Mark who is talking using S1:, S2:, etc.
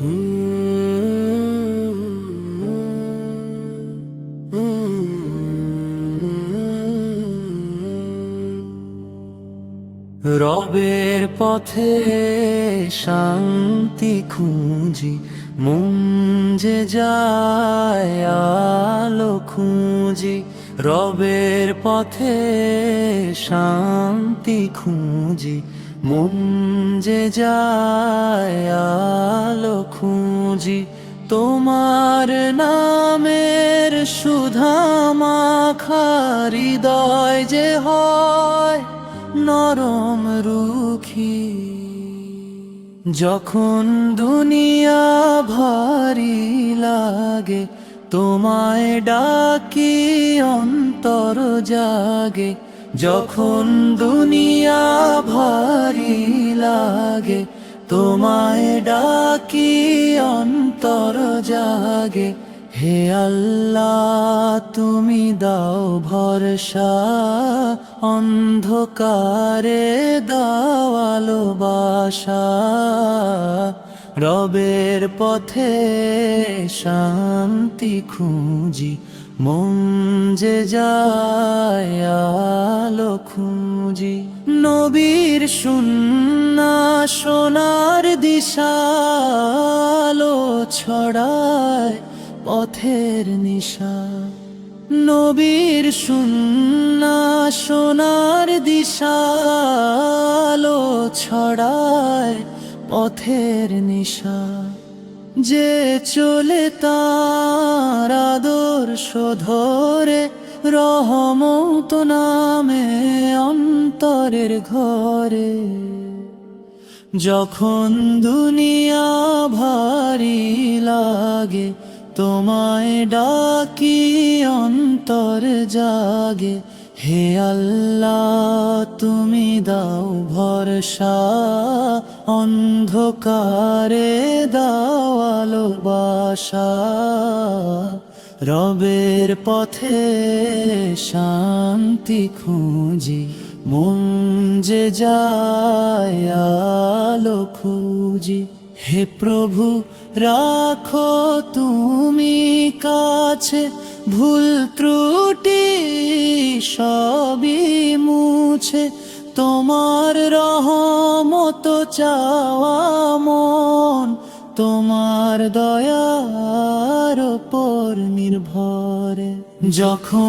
S1: রবের পথে শান্তি খুঁজি যে যায় আলো খুঁজি। রবের পথে শান্তি খুঁজি মন যে যায় আলো খুঁজি, তোমার নামের সুধামা মাখা হৃদয় যে হয় নরম রুখি। যখন দুনিয়া ভারী লাগে, তোমায় ডাকি অন্তর জাগে যখন দুনিয়া ভারী লাগে, তোমায় ডাকি অন্তর জাগে। হে আল্লাহ, তুমি দাও ভরসা, অন্ধকারে দাও ভালোবাসা রবের পথে শান্তি খুঁজি মন যে যায় খুঁজি, নবীর সুন্না সোনার দিশা আলো ছড়ায় পথের নিশা। নবীর সুন্না সোনার দিশা আলো ছড়ায় পথের নিশা। যে চলে তার আদর্শ ধরে রহমত নামে অন্তরের ঘরে। যখন দুনিয়া ভারী লাগে, তোমায় ডাকি অন্তর জাগে। হে আল্লাহ, তুমি দাও ভরসা অন্ধকারে দাও আলোবাসা রবের পথে শান্তি খুঁজি, মন যে আলো খুঁজি। হে প্রভু, রাখো তুমি কাছে, ভুল ত্রুটি সবই মুছে, তোমার রহমত চাওয়া মন তোমার দয়ার ওপর নির্ভর। যখন